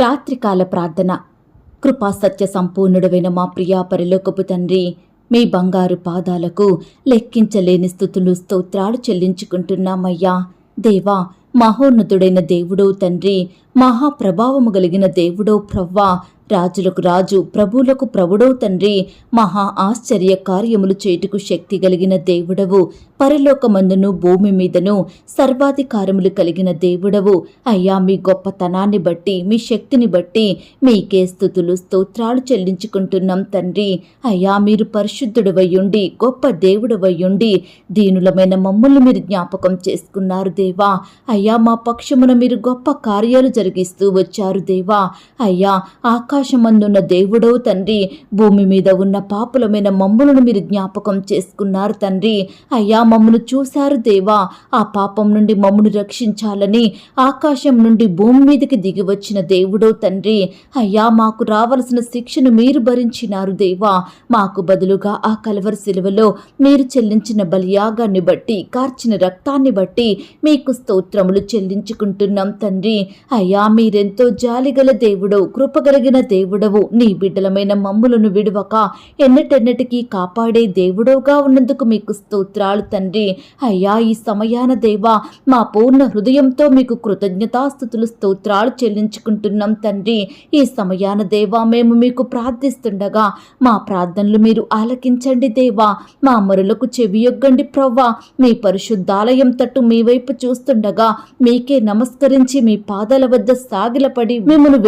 రాత్రికాల ప్రార్థన. కృపా సత్య సంపూర్ణుడవైన మా ప్రియా పరిలోకపు తండ్రి మీ బంగారు పాదాలకు లెక్కించలేని స్థుతులు స్తోత్రాలు చెల్లించుకుంటున్నామయ్యా. దేవా మహోన్నతుడైన దేవుడో తండ్రి మహాప్రభావము కలిగిన దేవుడో ప్రవ్వా రాజులకు రాజు ప్రభువులకు ప్రభుడవు తండ్రి మహా ఆశ్చర్య కార్యములు చేటుకు శక్తి కలిగిన దేవుడవు. పరలోకమందును భూమి మీదను సర్వాధికారములు కలిగిన దేవుడవు. అయ్యా మీ గొప్పతనాన్ని బట్టి మీ శక్తిని బట్టి మీకే స్థుతులు స్తోత్రాలు చెల్లించుకుంటున్నాం తండ్రి. అయ్యా మీరు పరిశుద్ధుడవయ్యుండి గొప్ప దేవుడవయ్యుండి దీనులమైన మమ్మల్ని మీరు జ్ఞాపకం చేసుకున్నారు దేవా. అయ్యా మా పక్షమున మీరు గొప్ప కార్యాలు జరిగిస్తూ వచ్చారు దేవా. అయ్యా ఆకాశ ఆకాశమందున్న దేవుడో తండ్రి. భూమి మీద ఉన్న పాపులమైన మమ్ములను మీరు జ్ఞాపకం చేసుకున్నారు తండ్రి. అయ్యా మమ్మను చూశారు దేవా. ఆ పాపం నుండి మమ్మను రక్షించాలని ఆకాశం నుండి భూమి మీదకి దిగి వచ్చిన దేవుడో తండ్రి. అయ్యా మాకు రావలసిన శిక్షను మీరు భరించినారు దేవా. మాకు బదులుగా ఆ కలవర శిలువలో మీరు చెల్లించిన బలియాగాన్ని బట్టి కార్చిన రక్తాన్ని బట్టి మీకు స్తోత్రములు చెల్లించుకుంటున్నాం తండ్రి. అయ్యా మీరెంతో జాలిగల దేవుడో కృపగలిగిన దేవుడవు. నీ బిడ్డలమైన మమ్ములను విడువక ఎన్నటెన్నటికీ కాపాడే దేవుడవుగా ఉన్నందుకు మీకు స్తోత్రాలు తండ్రి. అయ్యా ఈ సమయాన దేవా మా పూర్ణ హృదయంతో మీకు కృతజ్ఞతాస్థుతులు స్తోత్రాలు చెల్లించుకుంటున్నాం తండ్రి. ఈ సమయాన దేవా మేము మీకు ప్రార్థిస్తుండగా మా ప్రార్థనలు మీరు ఆలకించండి దేవా. మా మరులకు చెవియొగ్గండి ప్రవ్వా. మీ పరిశుద్ధాలయం తట్టు మీ వైపు చూస్తుండగా మీకే నమస్కరించి మీ పాదాల వద్ద సాగిలపడి మిమ్మను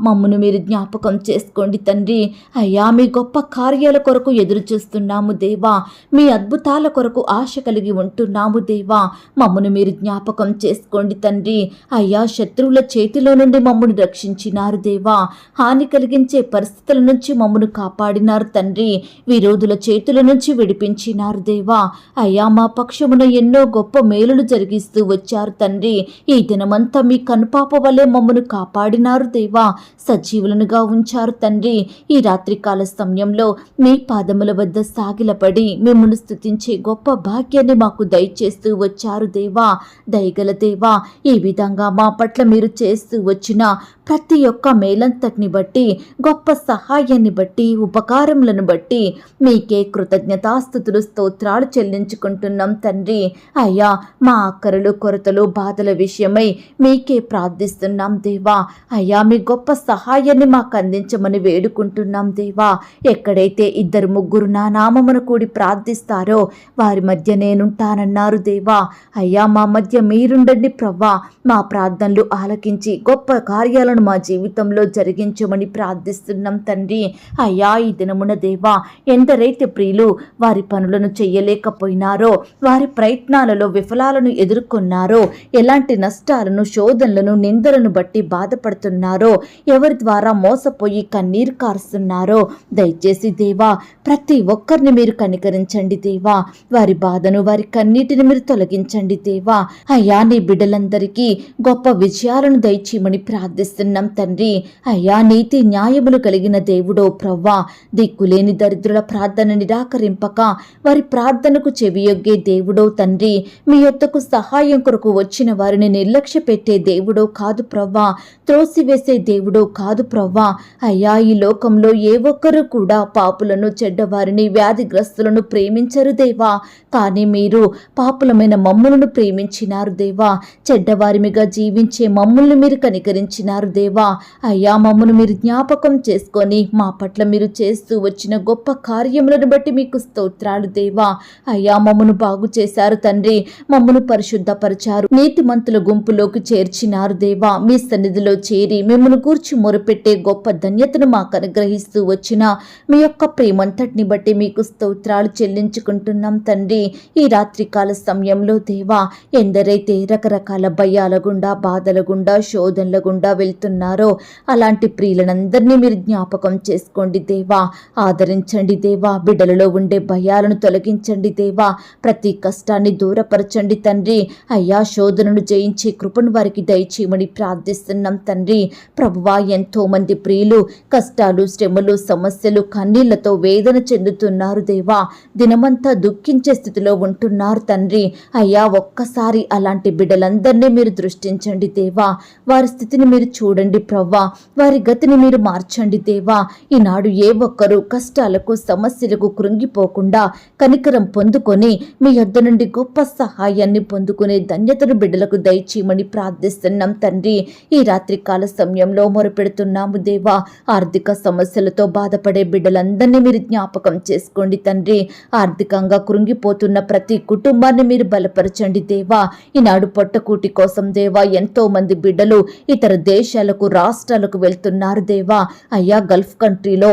మా మమ్మను మీరు జ్ఞాపకం చేసుకోండి తండ్రి. అయ్యా మీ గొప్ప కార్యాల కొరకు ఎదురు చూస్తున్నాము దేవా. మీ అద్భుతాల కొరకు ఆశ కలిగి ఉంటున్నాము దేవా. మమ్మను మీరు జ్ఞాపకం చేసుకోండి తండ్రి. అయ్యా శత్రువుల చేతిలో నుండి మమ్మను రక్షించినారు దేవా. హాని కలిగించే పరిస్థితుల నుంచి మమ్మను కాపాడినారు తండ్రి. విరోధుల చేతుల నుంచి విడిపించినారు దేవా. అయ్యా మా పక్షమున ఎన్నో గొప్ప మేలులు జరిగిస్తూ వచ్చారు తండ్రి. ఈ దినమంతా మీ కనుపాప వలె మమ్మను కాపాడినారు దేవా. సజీవులనుగా ఉంచారు తండ్రి. ఈ రాత్రికాల సమయంలో మీ పాదముల వద్ద సాగిలపడి మిమ్మల్ని స్థుతించే గొప్ప భాగ్యాన్ని మాకు దయచేస్తూ వచ్చారు దేవా. దయగల దేవా ఈ విధంగా మా పట్ల మీరు చేస్తూ వచ్చిన ప్రతి ఒక్క మేలంతటిని బట్టి గొప్ప సహాయాన్ని బట్టి ఉపకారములను బట్టి మీకే కృతజ్ఞతాస్థుతులు స్తోత్రాలు చెల్లించుకుంటున్నాం తండ్రి. అయ్యా మా అక్కరలు కొరతలు బాధల విషయమై మీకే ప్రార్థిస్తున్నాం దేవా. అయ్యా మీ గొప్ప సహాయాన్ని మాకు అందించమని వేడుకుంటున్నాం దేవా. ఎక్కడైతే ఇద్దరు ముగ్గురు నా నామమును కూడి ప్రార్థిస్తారో వారి మధ్య నేనుంటానన్నారు దేవా. అయ్యా మా మధ్య మీరుండండి ప్రవ్వా. మా ప్రార్థనలు ఆలకించి గొప్ప కార్యాలను మా జీవితంలో జరిగించమని ప్రార్థిస్తున్నాం తండ్రి. అయ్యా ఈ దినమున దేవా ఎందరైతే ప్రియులు వారి పనులను చెయ్యలేకపోయినారో వారి ప్రయత్నాలలో విఫలాలను ఎదుర్కొన్నారో ఎలాంటి నష్టాలను శోధనలను నిందలను బట్టి బాధపడుతున్నారో ఎవరి ద్వారా మోసపోయి కన్నీరు కారుస్తున్నారో దయచేసి దేవా ప్రతి ఒక్కరిని మీరు కనికరించండి దేవా. వారి బాధను వారి కన్నీటిని మీరు తొలగించండి దేవా. అయ్యా నీ బిడ్డలందరికీ గొప్ప విజయాలను దయచేయమని ప్రార్థిస్తున్నాం తండ్రి. అయ్యా నీతి న్యాయములు కలిగిన దేవుడో ప్రవ్వా దిక్కులేని దరిద్రుల ప్రార్థన నిరాకరింపక వారి ప్రార్థనకు చెవియొగ్గే దేవుడో తండ్రి. మీ యొద్దకు సహాయం కొరకు వచ్చిన వారిని నిర్లక్ష్య పెట్టే దేవుడో కాదు ప్రవ్వా. త్రోసివేసే దేవుడో కాదు ప్రవ్వా. అయ్యా ఈ లోకంలో ఏ ఒక్కరు కూడా పాపులను చెడ్డవారిని వ్యాధిగ్రస్తులను ప్రేమించరు దేవా. కానీ మీరు పాపులమైన మమ్ములను ప్రేమించినారు దేవా. చెడ్డవారిమిగా జీవించే మమ్ముల్ని మీరు కనికరించినారు దేవా. అయ్యా మమ్మను మీరు జ్ఞాపకం చేసుకొని మా పట్ల మీరు చేస్తూ వచ్చిన గొప్ప కార్యములను బట్టి మీకు స్తోత్రాలు దేవా. అయ్యా మమ్మను బాగు చేశారు తండ్రి. మమ్మను పరిశుద్ధపరిచారు. నీతిమంతుల గుంపులోకి చేర్చినారు దేవా. మీ సన్నిధిలో చేరి మిమ్మల్ని కూర్చి మొరపెట్టే గొప్ప ధన్యతను మాకు అనుగ్రహిస్తూ వచ్చిన మీ యొక్క ప్రేమంతటిని బట్టి మీకు స్తోత్రాలు చెల్లించుకుంటున్నాం తండ్రి. ఈ రాత్రికాల సమయంలో దేవా ఎందరైతే రకరకాల భయాల గుండా బాధల గుండా శోధనల గుండా వెళ్తున్నారో అలాంటి ప్రియులనందరినీ మీరు జ్ఞాపకం చేసుకోండి దేవా. ఆదరించండి దేవా. బిడ్డలలో ఉండే భయాలను తొలగించండి దేవా. ప్రతి కష్టాన్ని దూరపరచండి తండ్రి. అయ్యా శోధనను జయించే కృపను వారికి దయచేయమని ప్రార్థిస్తున్నాం తండ్రి. ప్రభువా ఎంతో మంది ప్రియులు కష్టాలు శ్రమలు సమస్యలు కన్నీళ్ళతో వేదన చెందుతున్నారు దేవా. దినమంతా దుఃఖించే స్థితిలో ఉంటున్నారు తండ్రి. అయ్యా ఒక్కసారి అలాంటి బిడ్డలందరినీ మీరు దృష్టించండి దేవా. వారి స్థితిని మీరు చూడండి ప్రవ్వా. వారి గతిని మీరు మార్చండి దేవా. ఈనాడు ఏ ఒక్కరూ కష్టాలకు సమస్యలకు కృంగిపోకుండా కనికరం పొందుకొని మీ యొద్ద నుండి గొప్ప సహాయాన్ని పొందుకునే ధన్యతను బిడ్డలకు దయచేయమని ప్రార్థిస్తున్నాం తండ్రి. ఈ రాత్రికాల సమయంలో సమయంలో మొరపెడుతున్నాము దేవా. ఆర్థిక సమస్యలతో బాధపడే బిడ్డలందరినీ మీరు జ్ఞాపకం చేసుకోండి తండ్రి. ఆర్థికంగా కృంగిపోతున్న ప్రతి కుటుంబాన్ని మీరు బలపరచండి దేవా. ఈనాడు పొట్టకూటి కోసం దేవా ఎంతో మంది బిడ్డలు ఇతర దేశాలకు రాష్ట్రాలకు వెళ్తున్నారు దేవా. అయ్యా గల్ఫ్ కంట్రీలో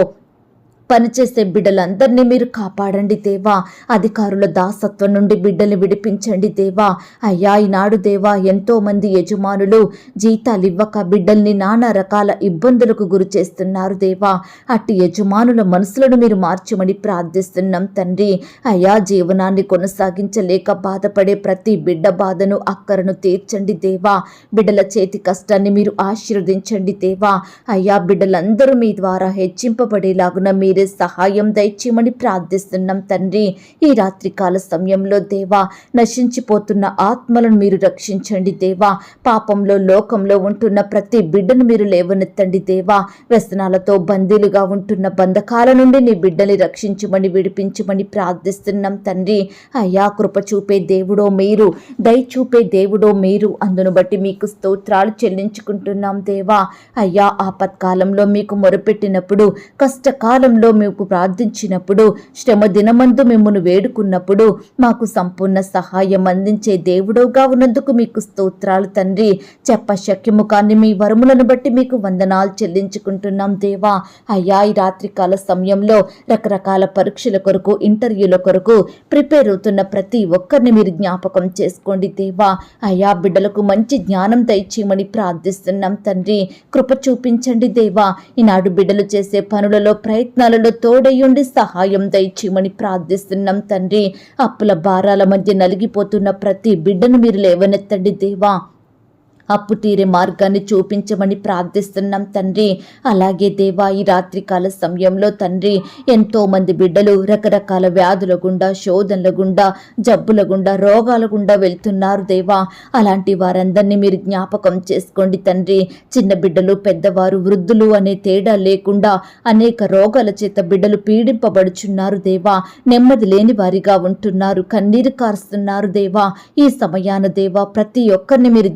పనిచేసే బిడ్డలందరినీ మీరు కాపాడండి దేవా. అధికారుల దాసత్వం నుండి బిడ్డల్ని విడిపించండి దేవా. అయ్యా ఈనాడు దేవా ఎంతో మంది యజమానులు జీతాలు ఇవ్వక బిడ్డల్ని నానా రకాల ఇబ్బందులకు గురి చేస్తున్నారు దేవా. అట్టి యజమానుల మనసులను మీరు మార్చమని ప్రార్థిస్తున్నాం తండ్రి. అయ్యా జీవనాన్ని కొనసాగించలేక బాధపడే ప్రతి బిడ్డ బాధను అక్కరను తీర్చండి దేవా. బిడ్డల చేతి కష్టాన్ని మీరు ఆశీర్వదించండి దేవా. అయ్యా బిడ్డలందరూ మీ ద్వారా హెచ్చింపబడేలాగున మీరు సహాయం దయచేయమని ప్రార్థిస్తున్నాం తండ్రి. ఈ రాత్రికాల సమయంలో దేవా నశించిపోతున్న ఆత్మలను మీరు రక్షించండి దేవా. పాపంలో లోకంలో ఉంటున్న ప్రతి బిడ్డను మీరు లేవనెత్తండి దేవా. వ్యసనాలతో బందీలుగా ఉంటున్న బంధకాల నుండి నీ బిడ్డని రక్షించమని విడిపించమని ప్రార్థిస్తున్నాం తండ్రి. అయ్యా కృప చూపే దేవుడో మీరు దయ చూపే దేవుడో మీరు. అందును బట్టి మీకు స్తోత్రాలు చెల్లించుకుంటున్నాం దేవా. అయ్యా ఆపత్కాలంలో మీకు మొరపెట్టినప్పుడు కష్టకాలంలో మీకు ప్రార్థించినప్పుడు శ్రమ దినమందు మిమ్మను వేడుకున్నప్పుడు మాకు సంపూర్ణ సహాయం అందించే దేవుడవుగా ఉన్నందుకు మీకు స్తోత్రాలు తండ్రి. చెప్పశక్యము కాని మీ వరములను బట్టి మీకు వందనాలు చెల్లించుకుంటున్నాం దేవా. అయ్యా ఈ రాత్రికాల సమయంలో రకరకాల పరీక్షల కొరకు ఇంటర్వ్యూల కొరకు ప్రిపేర్ అవుతున్న ప్రతి ఒక్కరిని మీరు జ్ఞాపకం చేసుకోండి దేవా. అయ్యా బిడ్డలకు మంచి జ్ఞానం దయచేయమని ప్రార్థిస్తున్నాం తండ్రి. కృప చూపించండి దేవా. ఈనాడు బిడ్డలు చేసే పనులలో ప్రయత్నాలు ప్రయత్నాలలో తోడయ్యుండి సహాయం దయచేయమని ప్రార్థిస్తున్నాం తండ్రి. అప్పుల భారాల మధ్య నలిగిపోతున్న ప్రతి బిడ్డను మీరు లేవనెత్తండి దేవా. అప్పు తీరే మార్గాన్ని చూపించమని ప్రార్థిస్తున్నాం తండ్రి. అలాగే దేవా ఈ రాత్రికాల సమయంలో తండ్రి ఎంతో మంది బిడ్డలు రకరకాల వ్యాధుల గుండా శోధనల గుండా జబ్బుల గుండా రోగాల గుండా వెళ్తున్నారు దేవా. అలాంటి వారందరినీ మీరు జ్ఞాపకం చేసుకోండి తండ్రి. చిన్న బిడ్డలు పెద్దవారు వృద్ధులు అనే తేడా లేకుండా అనేక రోగాల చేత బిడ్డలు పీడింపబడుచున్నారు దేవా. నెమ్మది లేని వారిగా ఉంటున్నారు కన్నీరు కారుస్తున్నారు దేవా. ఈ సమయాన దేవా ప్రతి ఒక్కరిని మీరు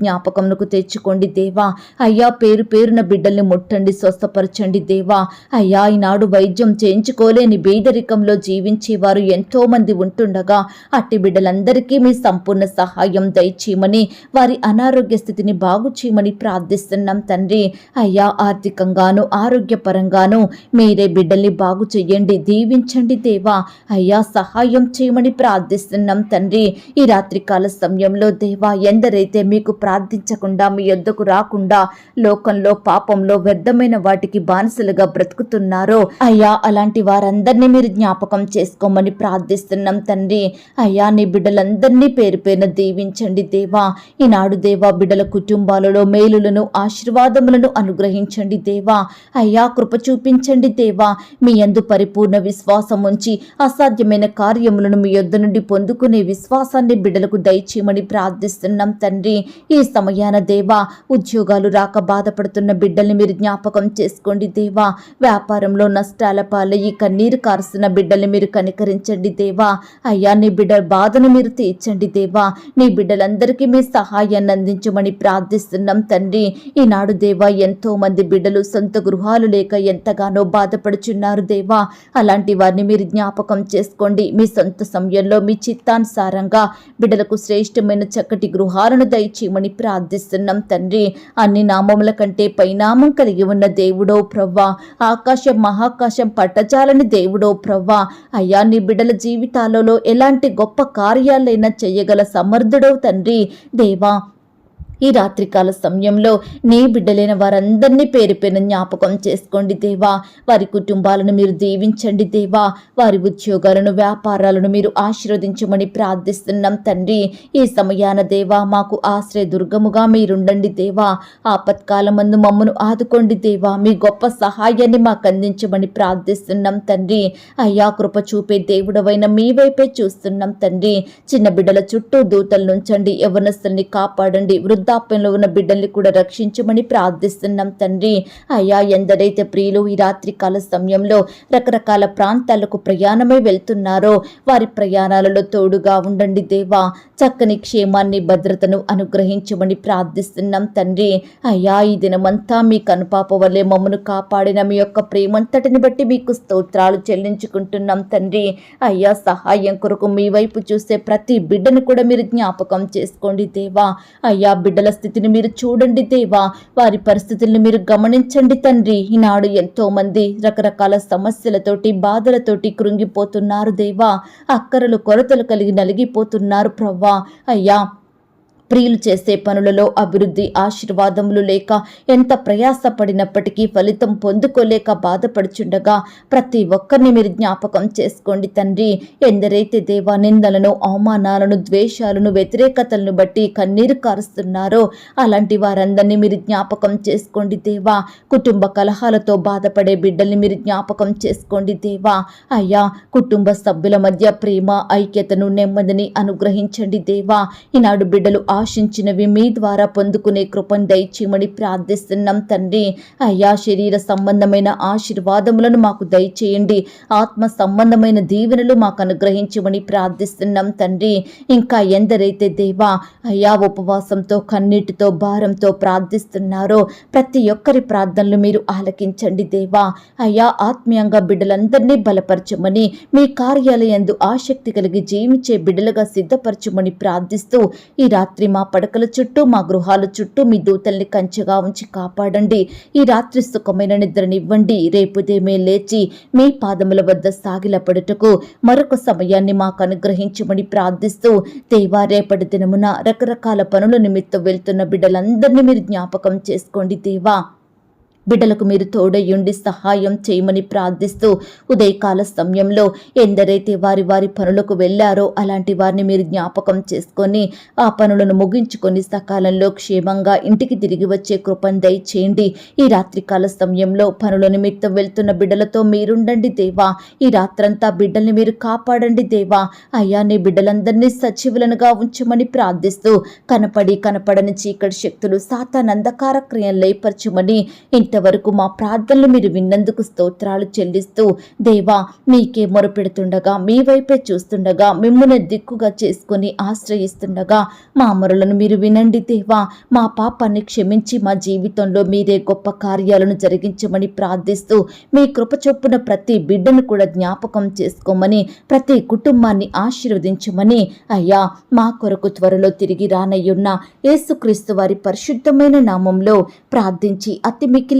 జ్ఞాపకంకు తెచ్చుకోండి దేవా. అయ్యా పేరు పేరున బిడ్డల్ని ముట్టండి స్వస్థపరచండి దేవా. అయ్యా ఈనాడు వైద్యం చేయించుకోలేని బీదరికంలో జీవించేవారు ఎంతో మంది ఉంటుండగా అట్టి బిడ్డలందరికీ మీ సంపూర్ణ సహాయం దయచేయమని వారి అనారోగ్య స్థితిని బాగు చేయమని ప్రార్థిస్తున్నాం తండ్రి. అయ్యా ఆర్థికంగాను ఆరోగ్యపరంగాను మీరే బిడ్డల్ని బాగు చెయ్యండి దీవించండి దేవా. అయ్యా సహాయం చేయమని ప్రార్థిస్తున్నాం తండ్రి. ఈ రాత్రికాల సమయంలో దేవా ఎందరైతే మీకు ప్రార్థించకుండా మీ యొద్దకు రాకుండా లోకంలో పాపంలో వ్యర్థమైన వాటికి బానిసలుగా బ్రతుకుతున్నారో? అయ్యా అలాంటి వారందరినీ మీరు జ్ఞాపకం చేసుకోమని ప్రార్థిస్తున్నాం తండ్రి. అయ్యా నీ బిడ్డలందరినీ పేరు పేరున దీవించండి దేవా. ఈనాడు దేవా బిడ్డల కుటుంబాలలో మేలులను ఆశీర్వాదములను అనుగ్రహించండి దేవా. అయ్యా కృప చూపించండి దేవా. మీ యందు పరిపూర్ణ విశ్వాసం ఉంచి అసాధ్యమైన కార్యములను మీ యొద్ద నుండి పొందుకునే విశ్వాసాన్ని బిడ్డలకు దయచేయమని ప్రార్థిస్తున్నాం తండ్రి. ఈ సమయాన దేవా ఉద్యోగాలు రాక బాధపడుతున్న బిడ్డల్ని మీరు జ్ఞాపకం చేసుకోండి దేవా. వ్యాపారంలో నష్టాల పాలయ్యి కన్నీరు కారుస్తున్న బిడ్డల్ని మీరు కనికరించండి దేవా. అయ్యా నీ బిడ్డ బాధను మీరు తీర్చండి దేవా. నీ బిడ్డలందరికీ మీ సహాయాన్ని అందించమని ప్రార్థిస్తున్నాం తండ్రి. ఈనాడు దేవా ఎంతో మంది బిడ్డలు సొంత గృహాలు లేక ఎంతగానో బాధపడుచున్నారు దేవా. అలాంటి వారిని మీరు జ్ఞాపకం చేసుకోండి. మీ సొంత సమయంలో మీ చిత్తానుసారంగా బిడ్డలకు శ్రేష్టమైన చక్కటి గృహాలను దయచేయమని ప్రార్థిస్తున్నాం. తండ్రి. అన్ని నామముల కంటే పైనామం కలిగి ఉన్న దేవుడో ప్రవ్వా. ఆకాశం మహాకాశం పట్టజాలని దేవుడో ప్రవ్వా. అయ్యా నీ బిడ్డల జీవితాలలో ఎలాంటి గొప్ప కార్యాలైనా చేయగల సమర్థుడో తండ్రి. దేవా ఈ రాత్రికాల సమయంలో నీ బిడ్డలైన వారందరినీ పేరు పేరు జ్ఞాపకం చేసుకోండి దేవా. వారి కుటుంబాలను మీరు దీవించండి దేవా. వారి ఉద్యోగాలను వ్యాపారాలను మీరు ఆశీర్వదించమని ప్రార్థిస్తున్నాం తండ్రి. ఈ సమయాన దేవా మాకు ఆశ్రయ దుర్గముగా మీరుండండి దేవా. ఆపత్కాలమందు మమ్మను ఆదుకోండి దేవా. మీ గొప్ప సహాయాన్ని మాకు అందించమని ప్రార్థిస్తున్నాం తండ్రి. అయ్యా కృప చూపే దేవుడవైన మీ వైపే చూస్తున్నాం తండ్రి. చిన్న బిడ్డల చుట్టూ దూతలు నుంచండి యవనస్తుల్ని కాపాడండి. వృద్ధాప్యంలో ఉన్న బిడ్డల్ని కూడా రక్షించమని ప్రార్థిస్తున్నాం తండ్రి. అయ్యా ఎందరైతే ప్రియులు ఈ రాత్రి కాల సమయంలో రకరకాల ప్రాంతాలకు ప్రయాణమై వెళ్తున్నారో వారి ప్రయాణాలలో తోడుగా ఉండండి దేవా. చక్కని క్షేమాన్ని భద్రతను అనుగ్రహించమని ప్రార్థిస్తున్నాం తండ్రి. అయ్యా ఈ దినమంతా మీ కనుపాప వల్లే మమ్మను కాపాడిన మీ యొక్క ప్రేమంతటిని బట్టి మీకు స్తోత్రాలు చెల్లించుకుంటున్నాం తండ్రి. అయ్యా సహాయం కొరకు మీ వైపు చూసే ప్రతి బిడ్డను కూడా మీరు జ్ఞాపకం చేసుకోండి దేవా. అయ్యా బిడ్డ బిడ్డల స్థితిని మీరు చూడండి దేవా. వారి పరిస్థితులను మీరు గమనించండి తండ్రి. ఈనాడు ఎంతో మంది రకరకాల సమస్యలతోటి బాధలతోటి కృంగిపోతున్నారు దేవా. అక్కరలు కొరతలు కలిగి నలిగిపోతున్నారు ప్రవ్వా. అయ్యా ప్రియులు చేసే పనులలో అభివృద్ధి ఆశీర్వాదములు లేక ఎంత ప్రయాసపడినప్పటికీ ఫలితం పొందుకోలేక బాధపడుచుండగా ప్రతి ఒక్కరిని మీరు జ్ఞాపకం చేసుకోండి తండ్రి. ఎందరైతే దేవా నిందలను అవమానాలను ద్వేషాలను వ్యతిరేకతలను బట్టి కన్నీరు కారుస్తున్నారో అలాంటి వారందరినీ మీరు జ్ఞాపకం చేసుకోండి దేవా. కుటుంబ కలహాలతో బాధపడే బిడ్డల్ని మీరు జ్ఞాపకం చేసుకోండి దేవా. అయ్యా కుటుంబ సభ్యుల మధ్య ప్రేమ ఐక్యతను నెమ్మదిని అనుగ్రహించండి దేవా. ఈనాడు బిడ్డలు ఆశించినవి మీ ద్వారా పొందుకునే కృపను దయచేయమని ప్రార్థిస్తున్నాం తండ్రి. అయ్యా శరీర సంబంధమైన ఆశీర్వాదములను మాకు దయచేయండి. ఆత్మ సంబంధమైన దీవెనలు మాకు అనుగ్రహించమని ప్రార్థిస్తున్నాం తండ్రి. ఇంకా ఎందరైతే దేవా అయ్యా ఉపవాసంతో కన్నీటితో భారంతో ప్రార్థిస్తున్నారో ప్రతి ఒక్కరి ప్రార్థనలు మీరు ఆలకించండి దేవా. అయ్యా ఆత్మీయంగా బిడ్డలందరినీ బలపరచమని మీ కార్యాలయందు ఆసక్తి కలిగి జీవించే బిడ్డలుగా సిద్ధపరచమని ప్రార్థిస్తూ ఈ రాత్రి మా పడకల చుట్టూ మా గృహాల చుట్టూ మీ దూతల్ని కంచెగా ఉంచి కాపాడండి. ఈ రాత్రి సుఖమైన నిద్రనివ్వండి. రేపుదేమే లేచి మీ పాదముల వద్ద సాగిలపడుటకు మరొక సమయాన్ని మాకు అనుగ్రహించమని ప్రార్థిస్తూ దేవా రేపటి దినమున రకరకాల పనుల నిమిత్తం వెళ్తున్న బిడ్డలందరినీ మీరు జ్ఞాపకం చేసుకోండి దేవా. బిడ్డలకు మీరు తోడయ్యుండి సహాయం చేయమని ప్రార్థిస్తూ ఉదయకాల సమయంలో ఎందరైతే వారి వారి పనులకు వెళ్ళారో అలాంటి వారిని మీరు జ్ఞాపకం చేసుకొని ఆ పనులను ముగించుకొని సకాలంలో క్షేమంగా ఇంటికి తిరిగి వచ్చే కృపను దయచేయండి. ఈ రాత్రికాల సమయంలో పనుల నిమిత్తం వెళ్తున్న బిడ్డలతో మీరుండండి దేవా. ఈ రాత్రంతా బిడ్డల్ని మీరు కాపాడండి దేవా. అయ్యా నీ బిడ్డలందరినీ సచివులనుగా ఉంచమని ప్రార్థిస్తూ కనపడి కనపడని చీకటి శక్తులు సాతానందకార క్రియలు లేపరచమని ఇంతవరకు మా ప్రార్థనలు మీరు విన్నందుకు స్తోత్రాలు చెల్లిస్తూ దేవా మీకే మొరపెడుతుండగా మీ వైపే చూస్తుండగా మిమ్మల్ని దిక్కుగా చేసుకొని ఆశ్రయిస్తుండగా మా మొరలను మీరు వినండి దేవా. మా పాపాన్ని క్షమించి మా జీవితంలో మీరే గొప్ప కార్యాలను జరిగించమని ప్రార్థిస్తూ మీ కృప చొప్పున ప్రతి బిడ్డను కూడా జ్ఞాపకం చేసుకోమని ప్రతి కుటుంబాన్ని ఆశీర్వదించమని అయ్యా మా కొరకు త్వరలో తిరిగి రానయ్యున్న యేసుక్రీస్తు వారి పరిశుద్ధమైన నామంలో ప్రార్థించి అతి